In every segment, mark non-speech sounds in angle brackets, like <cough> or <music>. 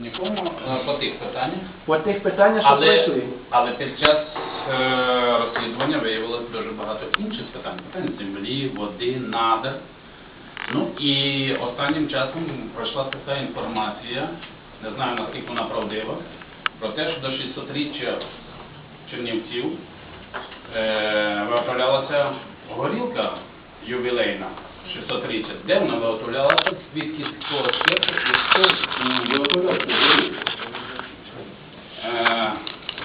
нікому е, по тих питаннях. По тих питаннях, що Але, пройшли. але під час е, розслідування виявилося дуже багато інших питань. Питань землі, води, надр. Ну і останнім часом пройшла така інформація, не знаю наскільки вона правдива, про те, що до 600-річчя Чернівців е, виготовлялася горілка ювілейна 630. Де вона виготовлялася? Звідки з того і хто виготовляв цю горілку? Е,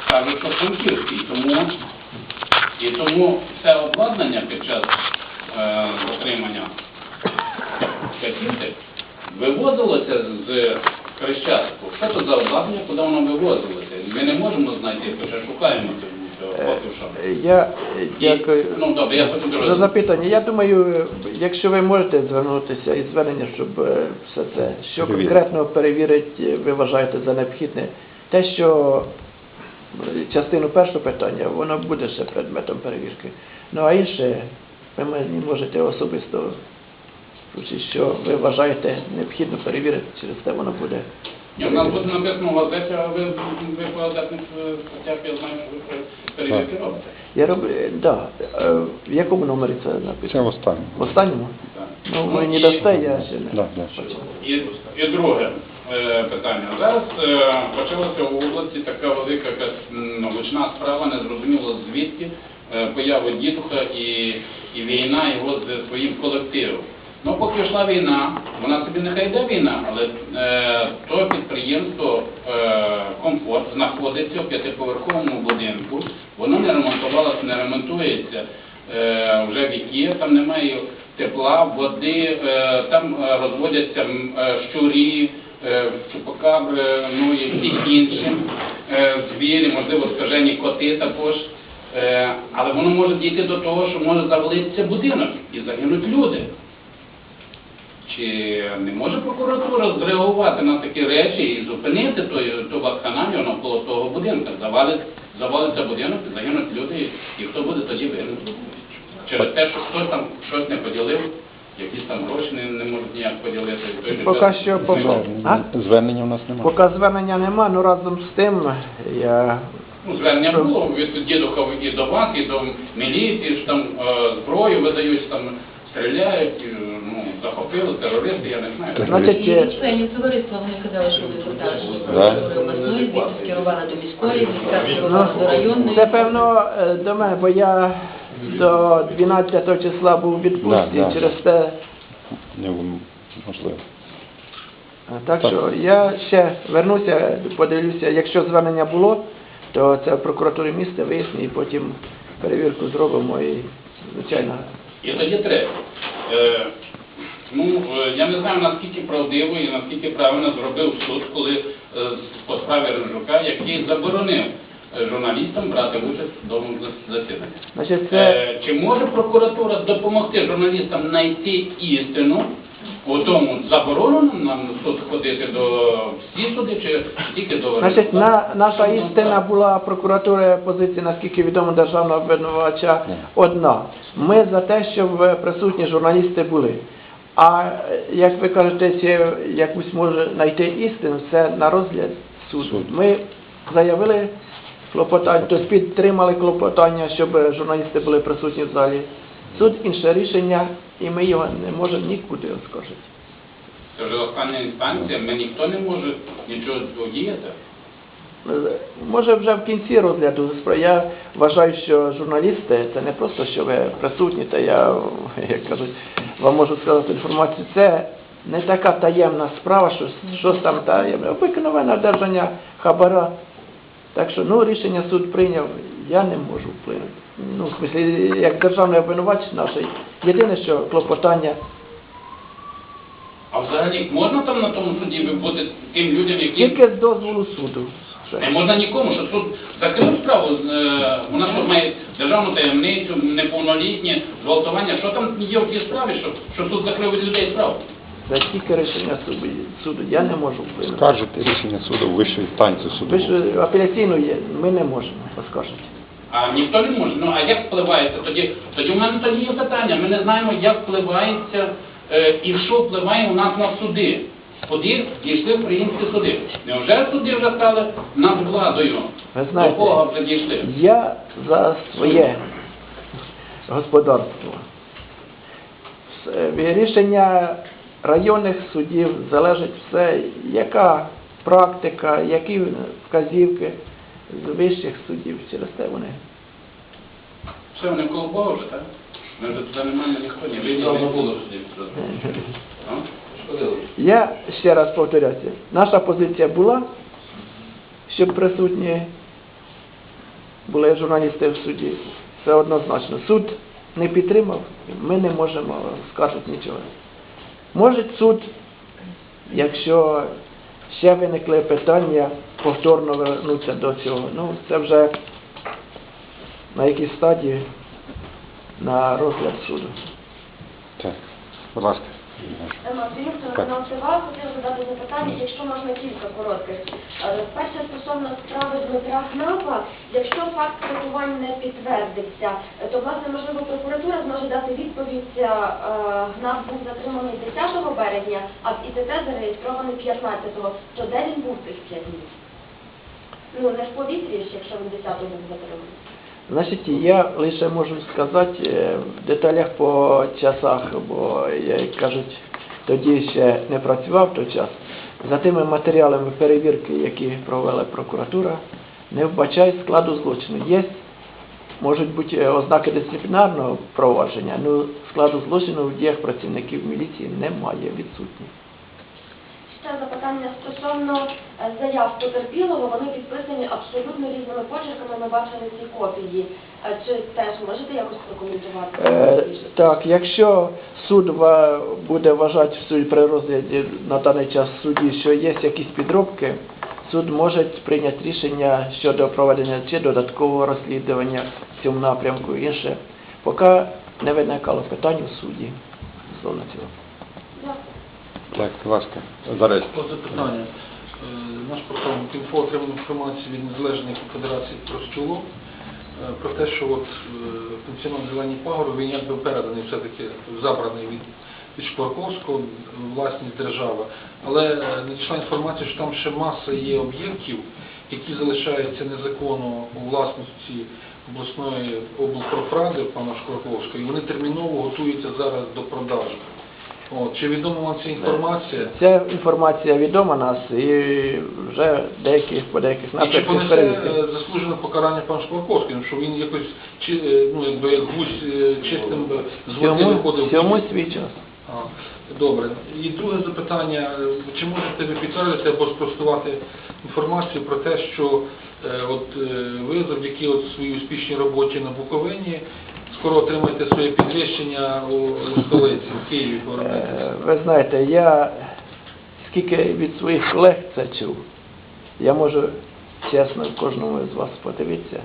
Кажуть, що франківський, тому і тому все обладнання під час е, затримання катівки вивозилося з Хрещатику. Що це за обладнання, куди воно вивозилося? Ми не можемо знайти, ще шукаємо цього Е, поки що. е, Я е, дякую Ну, за запитання. Я думаю, е, якщо ви можете звернутися із звернення, щоб е, все це, що конкретно перевірити, ви вважаєте за необхідне, те, що е, частину першого питання, воно буде ще предметом перевірки. Ну а інше, ви мені можете особисто, що ви вважаєте необхідно перевірити, через те воно буде. Ні, У нас буде написано в газеті, а ви, ви по газетних е, статтях, я знаю, що ви перевірки робите. Я роблю, да, е, в якому номері це Це написано? в останньому. В останньому? Так. Ну, ви не і- дасте, я ще не. Да, да. І, і друге е, питання. Зараз е, почалася у області така велика якась, м, гучна справа, незрозуміло звідки, е, появи дідуха і, і війна його з своїм колективом. Ну, поки йшла війна, вона собі нехай йде війна, але е, то підприємство е, комфорт знаходиться в п'ятиповерховому будинку, воно не ремонтувалося, не ремонтується е, вже віки, там немає тепла, води, е, там е, розводяться е, щурі, е, ну і всі інші е, звірі, можливо, скажені коти також. Е, але воно може дійти до того, що може завалитися будинок і загинуть люди. Чи не може прокуратура зреагувати на такі речі і зупинити той, ту вакханалію навколо того будинку? Завалить, завалиться будинок, і загинуть люди, і хто буде тоді винен? Через те, що хтось там щось не поділив, якісь там гроші не, не можуть ніяк поділити. той же Поки що, не- А? Звернення в нас немає. Поки звернення нема, ну разом з тим я Ну, звернення було від дідуха і до вас, і до міліції, що там е, зброю видають, там стріляють, і, захопили терористи, я не знаю. Значить, І е, членів товариства вони казали, що ви зверталися Да. до обласної, звідти скерували до міської, міська ну, скерувала до районної. це певно е, до мене, бо я до 12 числа був у відпустці, Да, да. через те. Не, можливо. е, Так що я ще вернуся, подивлюся, якщо звернення було, то це в прокуратурі міста виясні і потім перевірку зробимо і, звичайно. І тоді третє. Е, ну, е, я не знаю, наскільки правдиво і наскільки правильно зробив суд, коли е, по справі Рожука, який заборонив е, журналістам брати участь в тому засіданні. Це Чи може прокуратура допомогти журналістам знайти істину у тому, заборонено нам суд ходити до всі суди, чи тільки до Значить, на, наша істина була прокуратури позиції, наскільки відомо державного обвинувача, одна. Ми за те, щоб присутні журналісти були. А як ви кажете, чи якусь може знайти істину, це на розгляд суду. Суд. Ми заявили клопотання, тобто підтримали клопотання, щоб журналісти були присутні в залі. Суд інше рішення, і ми його не можемо нікуди оскаржити. Це вже остання інстанція, ми ніхто не може нічого діяти. Може вже в кінці розгляду. Я вважаю, що журналісти це не просто, що ви присутні, та я, як кажуть, вам можу сказати інформацію, це не така таємна справа, що щось там таємне. Обикновене одержання хабара. Так що ну, рішення суд прийняв, я не можу вплинути. Ну, в смислі, як державний обвинувач наш, єдине, що клопотання А взагалі можна там на тому суді бути тим людям, які тільки з дозволу суду. Не можна нікому, що суд закрив справу, е, у нас тут має державну таємницю, неповнолітнє, зґвалтування. Що там є в тій справі, що, що суд закрив від людей справу? Це тільки рішення суду. суду. Я не можу вплинути. Скаржити рішення суду вищої інстанції суду. Ви ж апеляційну є, ми не можемо оскаржити. А ніхто не може. Ну а як впливається? Тоді тоді у мене тоді є питання. Ми не знаємо, як впливається е, і що впливає у нас на суди. судів дійшли українські суди. Невже суди вже стали над владою? Ви знаєте, До Бога вже дійшли? Я за своє господарство. Е, Рішення районних судів залежить все, яка практика, які вказівки з вищих судів. Через те вони. Все, вони коло Бога вже, так? Ми вже туди немає ніхто, ні ви, ні було судів. Я ще раз повторюся, наша позиція була, щоб присутні були журналісти в суді. Це однозначно. Суд не підтримав, ми не можемо скажуть нічого. Може суд, якщо ще виникли питання, повторно вернутися до цього. Ну, це вже на якій стадії на розгляд суду. Так, будь ласка. Матвій, Так. канал ТВА, хотів задати запитання, якщо можна кілька коротких. Е, Перше стосовно справи Дмитра Гнапа, якщо факт катувань не підтвердився, е, то власне можливо прокуратура зможе дати відповідь. е, Гнап був затриманий 10 березня, а в ІТТ зареєстрований 15-го. То де він був тих 5 днів? Ну не в повітрі якщо він 10-го був затриманий. Значить, я лише можу сказати е, в деталях по часах, бо, як кажуть, тоді ще не працював той час. За тими матеріалами перевірки, які провела прокуратура, не вбачає складу злочину. Є, можуть бути ознаки дисциплінарного провадження, але складу злочину в діях працівників міліції немає, відсутні. Ще запитання стосовно е, заяв потерпілого, вони підписані абсолютно різними почерками, ми бачили ці копії. Е, Чи теж можете якось прокоментувати? Е, так, якщо суд буде вважати в суді при розгляді на даний час суді, що є якісь підробки, суд може прийняти рішення щодо проведення чи додаткового розслідування в цьому напрямку інше, поки не виникало питань у суді стосовно цього. Так, ласка. Зараз. По запитання. Е, Наш портал «Інфо» отримав інформацію від Незалежної Конфедерації Прощулу е, про те, що от пенсіонер Зелені Пагори, він якби переданий все-таки, забраний від, від Шкварковського, власність держави. Але е, надійшла інформація, що там ще маса є об'єктів, які залишаються незаконно у власності обласної облпрофради пана Шкварковського, і вони терміново готуються зараз до продажу. От, чи відома вам ця інформація? Ця інформація відома нас і вже деяких по деяких І чи напрямках понесе перевірки. е, заслужене покарання пан Шкварковський, що він якось чи, е, ну, якби як гусь е, чистим би з води Всьому, виходив? всьому свій час. А, Добре. І друге запитання. Е, Чи можете ви підтвердити або спростувати інформацію про те, що е, от е, ви завдяки от своїй успішній роботі на Буковині скоро отримаєте своє підвищення у, столиці, в Києві повернетеся? Е, Ви знаєте, я скільки від своїх колег це чув, я можу чесно кожному з вас подивитися,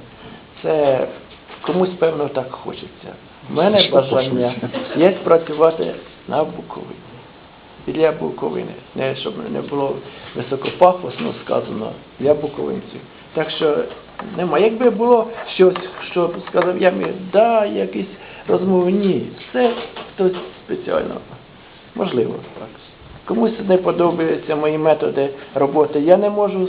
це комусь певно так хочеться. У мене бажання є працювати на Буковині. Біля Буковини. Не, щоб не було високопафосно сказано, для буковинців. Так що нема. Якби було щось, що сказав я міг, да, якісь розмови, ні. Це хтось спеціально. Можливо, так. Комусь не подобаються мої методи роботи. Я не можу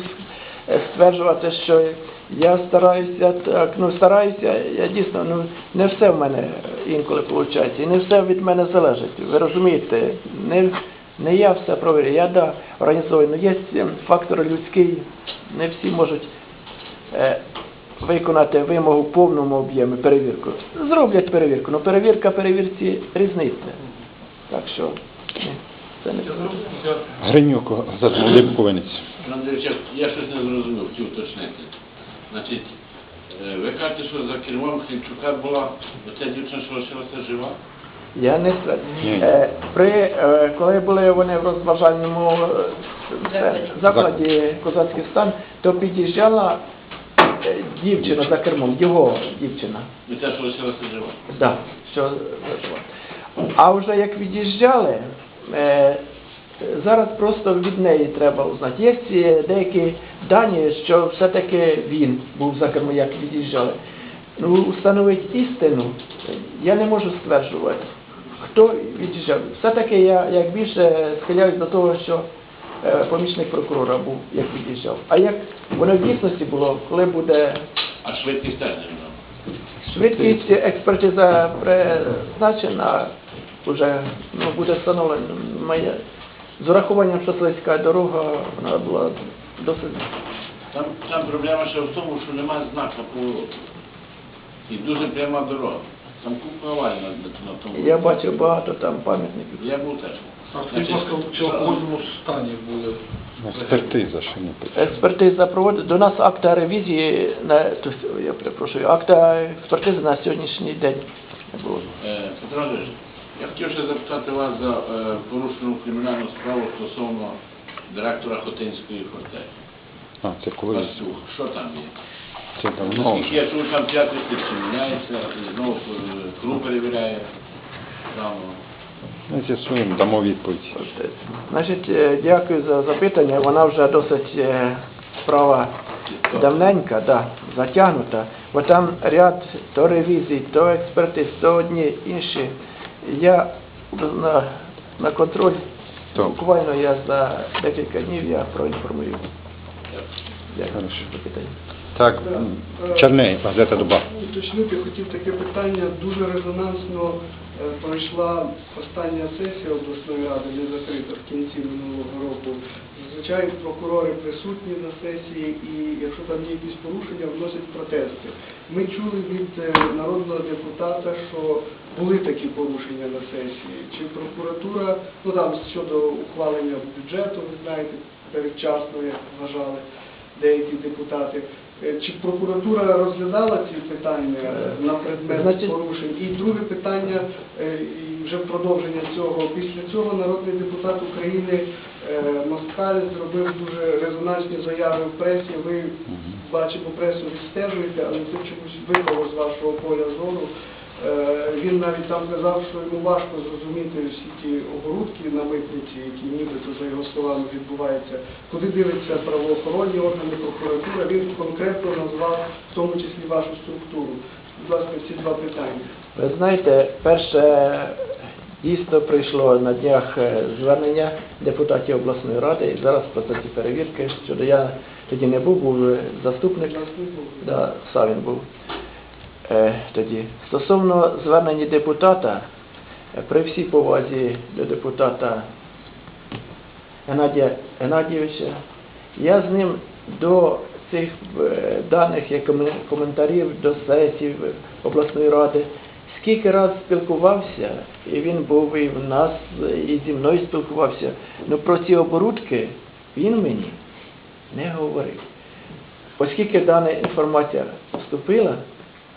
е, стверджувати, що я стараюся так, ну стараюся, я дійсно, ну не все в мене інколи виходить, і не все від мене залежить. Ви розумієте, не, не я все провірю, я да, організовую, але є ем, фактор людський, не всі можуть виконати вимогу в повному об'ємі перевірку. Зроблять перевірку, але перевірка перевірці різниця. Так що ні, це не Я зрозумів. Гринюк, зараз молодий буковинець. Андрійович, я щось не зрозумів, хотів уточнити. Значить, е, ви кажете, що за кермом Хлібчука була оця дівчина, що лишилася жива? Я не. Е, При, е, коли були вони в розважальному е, закладі козацький стан, то під'їжджала е, дівчина за кермом, його дівчина. І те, що лишилася жива? Да, що. А вже як від'їжджали, е, зараз просто від неї треба узнати. Є ці деякі дані, що все-таки він був за кермом, як від'їжджали. Ну, установити істину я не можу стверджувати. Хто від'їжджав? Все-таки я як більше схиляюсь до того, що помічник прокурора був, як від'їжджав. А як воно в дійсності було, коли буде А швидкість теж не знаю. швидкість, експертиза призначена, вже ну, буде встановлено. Моє, з урахуванням, що Слизька дорога, вона була досить Там, там проблема ще в тому, що немає знака повороту. І дуже пряма дорога. Там купа аварій на, на тому. Я бачив багато там пам'ятників. Я був теж. А скажіть, будь ласка, в цілому стані були. Експертиза ще не почала. Експертиза проводить. До нас акта ревізії, на, тобто, я перепрошую, акта експертизи на сьогоднішній день не було. Е, Петро Андрійович, я хотів ще запитати вас за е, порушену кримінальну справу стосовно директора Хотинської фортеці. А, це коли? Пастух. Що там є? Це давно. Наскільки я чув, там тисяч міняється, і знову е, КРУ перевіряє. Заново. Ми з'ясуємо, дамо відповідь. Значить, е, дякую за запитання. Вона вже досить е, справа давненька, да, затягнута. Бо там ряд то ревізій, то експертиз, то одні інші. Я на, на контроль, буквально я за декілька днів я проінформую. Дякую. Так, Черней, газета Дуба. Уточнити хотів таке питання. Дуже резонансно е, пройшла остання сесія обласної ради, не закрита в кінці минулого року. Зазвичай прокурори присутні на сесії і якщо там є якісь порушення, вносять протести. Ми чули від е, народного депутата, що були такі порушення на сесії. Чи прокуратура, ну там щодо ухвалення бюджету, ви знаєте, передчасно, як вважали деякі депутати. Е, Чи прокуратура розглядала ці питання е, на предмет Значить- порушень? І друге питання, е, і вже продовження цього. Після цього народний депутат України Москаль зробив дуже резонансні заяви в пресі. Ви бачимо пресу відстежуєте, але це чомусь випало з вашого поля зору. Е, Він навіть там казав, що йому важко зрозуміти всі ті оборудки на митниці, які нібито за його словами відбуваються. Куди дивляться правоохоронні органи, прокуратура, він конкретно назвав в тому числі вашу структуру. Будь ласка, ці два питання. Ви знаєте, перше дійсно прийшло на днях е, звернення депутатів обласної ради, і зараз в процесі перевірки щодо я тоді не був, був е, заступник, да, Савін був тоді. Стосовно звернення депутата, е, при всій повазі до депутата Геннадія Геннадійовича, я з ним до цих е, даних і коментарів до сесії обласної ради скільки раз спілкувався, і він був і в нас, і зі мною спілкувався. Ну про ці оборудки він мені не говорив. Оскільки дана інформація вступила,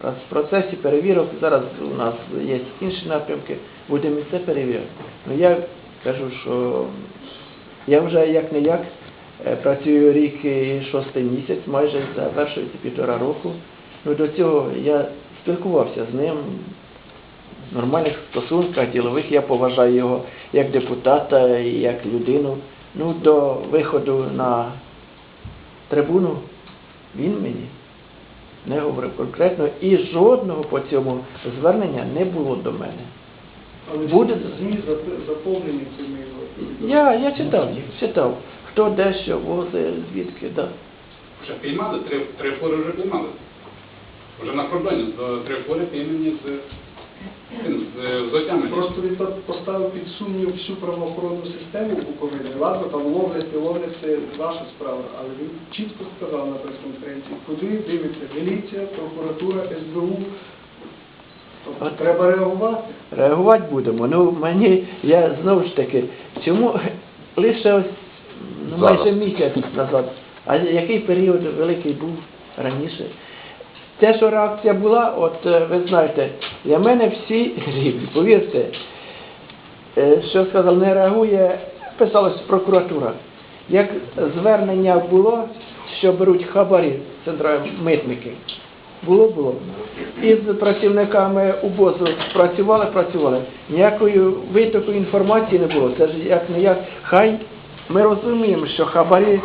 в процесі перевірок, зараз у нас є інші напрямки, будемо і це перевіряти. Ну я кажу, що я вже як не як працюю рік і шостий місяць, майже завершується півтора року. Ну до цього я спілкувався з ним в нормальних стосунках ділових. Я поважаю його як депутата і як людину. Ну до виходу на трибуну він мені не говорив конкретно і жодного по цьому звернення не було до мене. Але Буде- ЗМІ заповнені цими його. Я, я читав їх, читав. Хто де що возить, звідки, да. Вже піймали, три, три фури вже піймали. Вже на кордоні три фури піймані з. Просто він так поставив під сумнів всю правоохоронну систему Буковини. Ладно, там ловлять, не ловлять, це ваша справа. Але він чітко сказав на прес-конференції, куди дивиться міліція, прокуратура, СБУ. Тобто треба реагувати. Реагувати будемо. Ну мені, я знову ж таки, чому лише ось ну, майже місяць назад, а який період великий був раніше? Те, що реакція була, от е, ви знаєте, для мене всі <laughs> рівні, повірте, Е, що сказав, не реагує, писалось прокуратура. Як звернення було, що беруть хабарі центральні митники, було, було. І з працівниками УБОЗу працювали, працювали. Ніякої витоку інформації не було. Це ж як не як. Хай ми розуміємо, що хабарі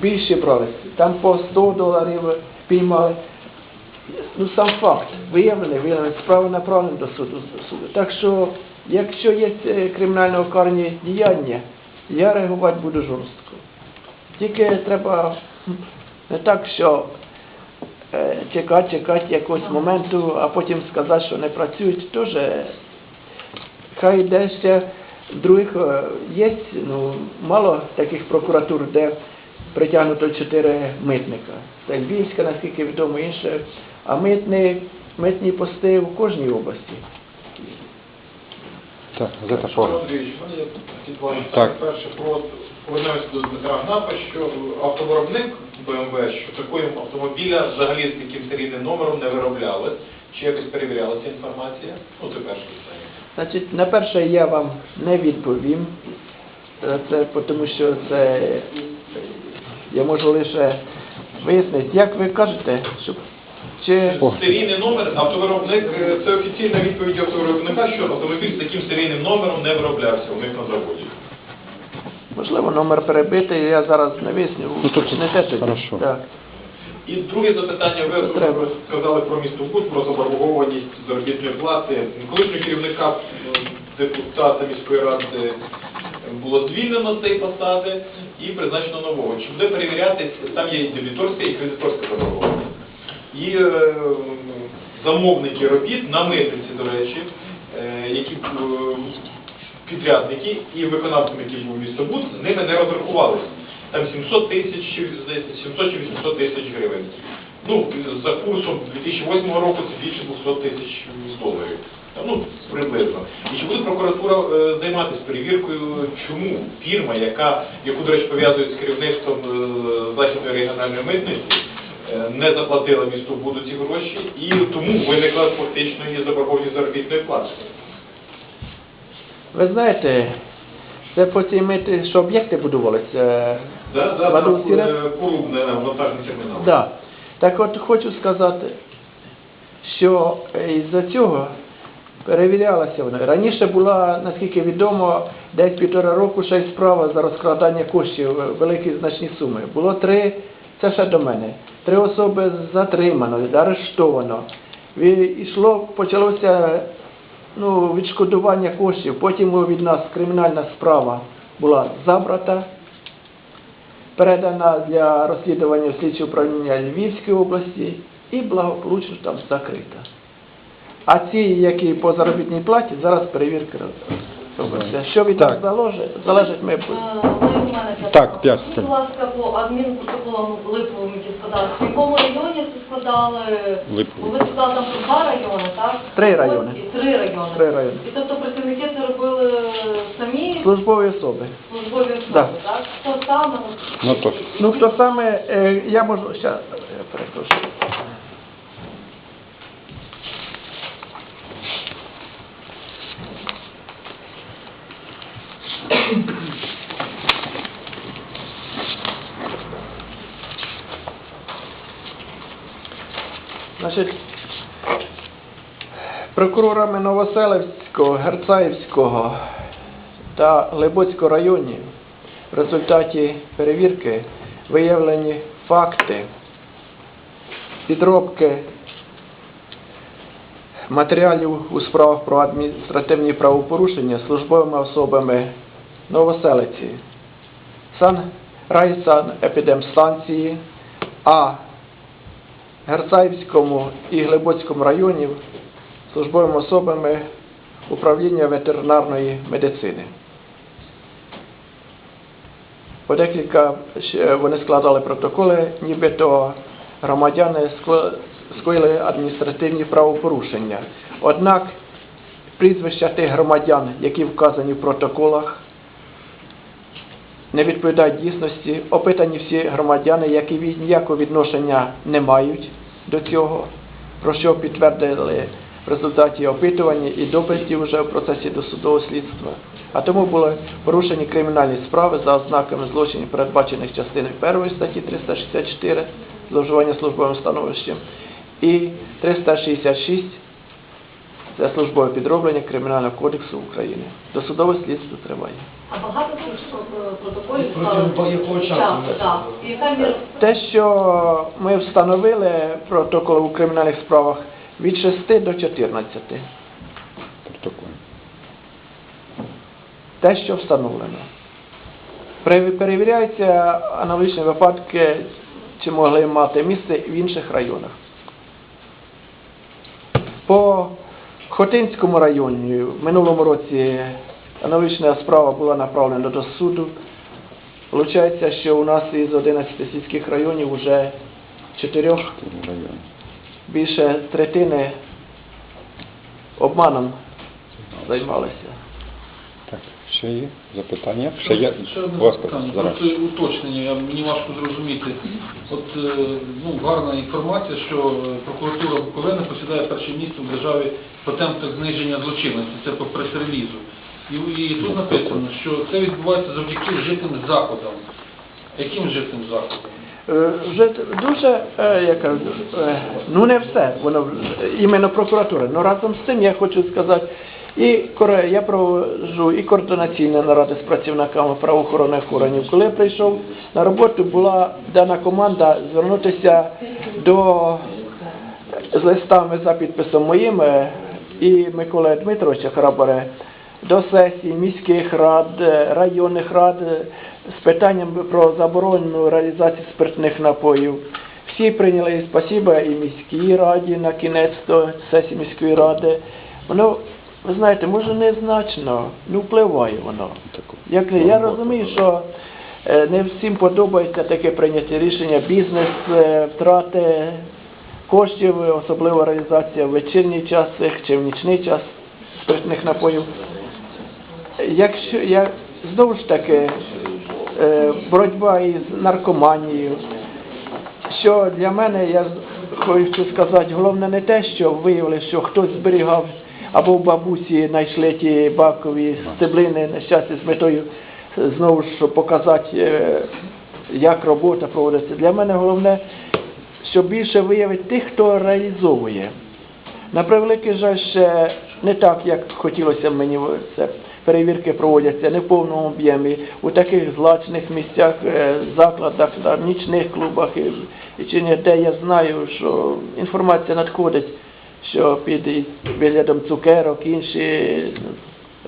більше брали. Там по 100 доларів піймали. Ну сам факт виявлений, виявлений, справа направлена до суду. Так що, якщо є е, кримінально карні діяння, я реагувати буду жорстко. Тільки треба не так, що е, чекати, чекати якогось моменту, а потім сказати, що не працюють, теж хай йде ще других е, є ну, мало таких прокуратур, де притягнуто чотири митника. Це Львівська, наскільки відомо інше, а митні, митні пости в кожній області. Так, такі два Так. Перше, про повернемося до Дмитра Гнапа, що автовиробник БМВ, що такої автомобіля взагалі з таким серійним номером не виробляли. Чи якось перевірялася інформація? Ну, це перше питання. Значить, на перше я вам не відповім. Е, Це тому що це я можу лише вияснити, як ви кажете, щоб чи Серійний номер, автовиробник, е, це офіційна відповідь автовиробника, що автомобіль з таким серійним номером не вироблявся у них на заводі. можливо номер перебитий, я зараз не виясню. Ну, тут Уточните тоді. хорошо. Так. І друге запитання, ви Треба. сказали про місто Буд, про заборгованість заробітної плати. Колишнього керівника депутата міської ради було звільнено з цієї посади і призначено нового. Чи буде перевірятись, там є і дебіторська, і кредиторська заборгованість. І е, замовники робіт на митниці, до речі, е, які е, підрядники і виконавцям, які був місто Буд, з ними не розрахувалися. Там 700 тисяч, чи, здається, 700 чи 800 тисяч гривень. Ну, за курсом 2008 року це більше 200 тисяч доларів. Ну, приблизно. І чи буде прокуратура е, займатися перевіркою, чому фірма, яка, яку, до речі, пов'язують з керівництвом Західної регіональної митниці, не заплатила місту Буду ці гроші, і тому виникла фактично її заборгованість заробітної плати. Ви знаєте, це по цій мити, що об'єкти будувалися. Да, да, да, е, порубне вантажний термінал. Да. Так от хочу сказати, що із-за цього перевірялася вона. Раніше була, наскільки відомо, десь півтора року ще й справа за розкрадання коштів, е, великі значні суми. Було три, це ще до мене, три особи затримано, арештовано. Ішло, почалося ну, відшкодування коштів, потім від нас кримінальна справа була забрата передана для розслідування в слідче управління Львівської області і благополучно там закрита. А ці, які по заробітній платі, зараз перевірка робиться. Що від нас Так. залежить, залежить ми Е, будемо. в мене Так, п'ять Будь ласка, по адмінпротоколам Липовому, складали. В якому районі це складали? Липовий. Ви сказали там про два райони, так? Три райони. І Три райони. Три райони. І тобто працівники це робили самі Службові особи. службові особи, Да. так? Хто саме? Ну, то. Ну хто саме, е, я можу, щас, я перепрошую. Значить, прокурорами Новоселівського, Герцаївського та Глибоцького районів. В результаті перевірки виявлені факти підробки матеріалів у справах про адміністративні правопорушення службовими особами Новоселиці, Сан райсан епідемстанції, а Герцаївському і Глибоцькому районів службовими особами управління ветеринарної медицини. По декілька вони складали протоколи, нібито громадяни скоїли адміністративні правопорушення. Однак прізвища тих громадян, які вказані в протоколах, не відповідають дійсності. Опитані всі громадяни, які ніякого відношення не мають до цього, про що підтвердили в результаті опитування і допитів вже в процесі досудового слідства. А тому були порушені кримінальні справи за ознаками злочинів, передбачених частиною 1 статті 364 зловживання службовим становищем і 366 це службове підроблення Кримінального кодексу України. Досудове слідство триває. А багато протоколів часу так. Яка міра? Те, що ми встановили протоколи у кримінальних справах від 6 до 14. Протокол. Те, що встановлено. Перевіряються аналогічні випадки, чи могли мати місце в інших районах. По Хотинському районі в минулому році аналогічна справа була направлена до суду. Получається, що у нас із 11 сільських районів вже чотирьох Район. Більше третини обманом займалися. Так, ще є запитання? Ще є? Ще одне Будь ласка, питання, зараз. просто уточнення, я, мені важко зрозуміти. От е, ну, гарна інформація, що е, прокуратура Буковини посідає перше місце в державі по темпах зниження злочинності, це по прес-релізу. І, і тут написано, що це відбувається завдяки вжитим заходам. Яким вжитим заходам? Е, Вже дуже, е, я кажу, е, ну не все, воно іменно прокуратура. Ну разом з цим я хочу сказати, і я проводжу і координаційні наради з працівниками правоохоронних органів. Коли я прийшов на роботу, була дана команда звернутися до з листами за підписом моїм е, і Миколи Дмитровича Храбаре до сесій міських рад, е, районних рад е, з питанням про заборону реалізації спиртних напоїв. Всі прийняли спасіба і міській раді на кінець до сесії міської ради. Воно, ви знаєте, може незначно, не впливає воно. Як я розумію, що е, не всім подобається таке прийняття рішення, бізнес, втрати коштів, особливо реалізація в вечірній час чи в нічний час спиртних напоїв. Якщо я знову ж таки е, боротьба із наркоманією, що для мене я хочу сказати, головне не те, що виявили, що хтось зберігав або в бабусі знайшли ті бакові стеблини нещасті з метою знову ж показати, е, як робота проводиться. Для мене головне, щоб більше виявити тих, хто реалізовує. На превеликий жаль, ще не так, як хотілося б мені це. Перевірки проводяться не в повному об'ємі у таких злачних місцях, е, закладах, на нічних клубах і, чи не де я знаю, що інформація надходить, що під виглядом цукерок інші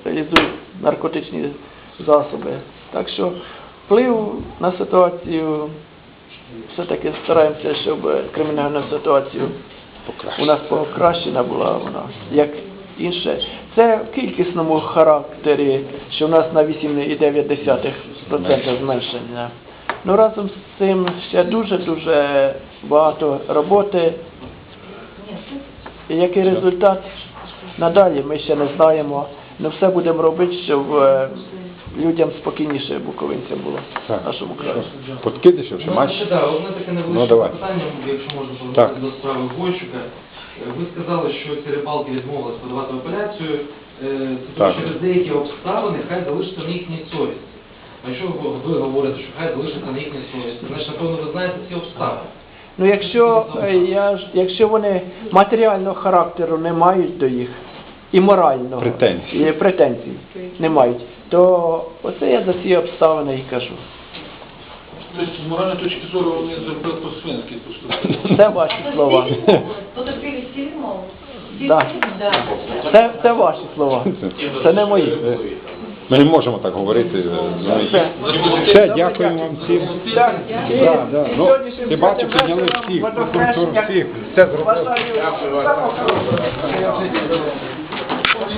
реалізують наркотичні засоби. Так що вплив на ситуацію все-таки стараємося, щоб кримінальну ситуацію у нас покращена була вона, як інше. Це в кількісному характері, що в нас на 8,9% зменшення. Ну разом з цим ще дуже-дуже багато роботи. І який результат надалі ми ще не знаємо. Ми все будемо робити, щоб е, людям спокійніше буковинцям було в Так. нашому краї. Подкидишів ще маєш? Ну, так, одне таке Ну, невеличке давай. питання, якщо можна Так. до справи Бойчука. Е, Ви сказали, що ці рибалки відмовились подавати апеляцію. Е, Це Так. через деякі обставини хай залишиться на їхній совісті. А якщо ви, ви говорите, що хай залишиться на їхній совісті, значить, напевно, ви знаєте ці обставини. Ну, якщо, е, я, ж- якщо вони матеріального характеру не мають до їх і морального Претензій. претензій не мають, то оце я за ці обставини і кажу. Тобто, з моральної точки зору вони зробили по-свинськи поступили. Це ваші слова. Потерпілі всі. Да. Да. Це, це ваші слова. Це не мої. Ми не можемо так говорити. ну, Все. Все, дякуємо вам всім. Так, і Да, да. Ну, сьогоднішнім ти бачив, святим підняли всіх, прокуратуру всіх, все зробили. Бажаю самого хорошого.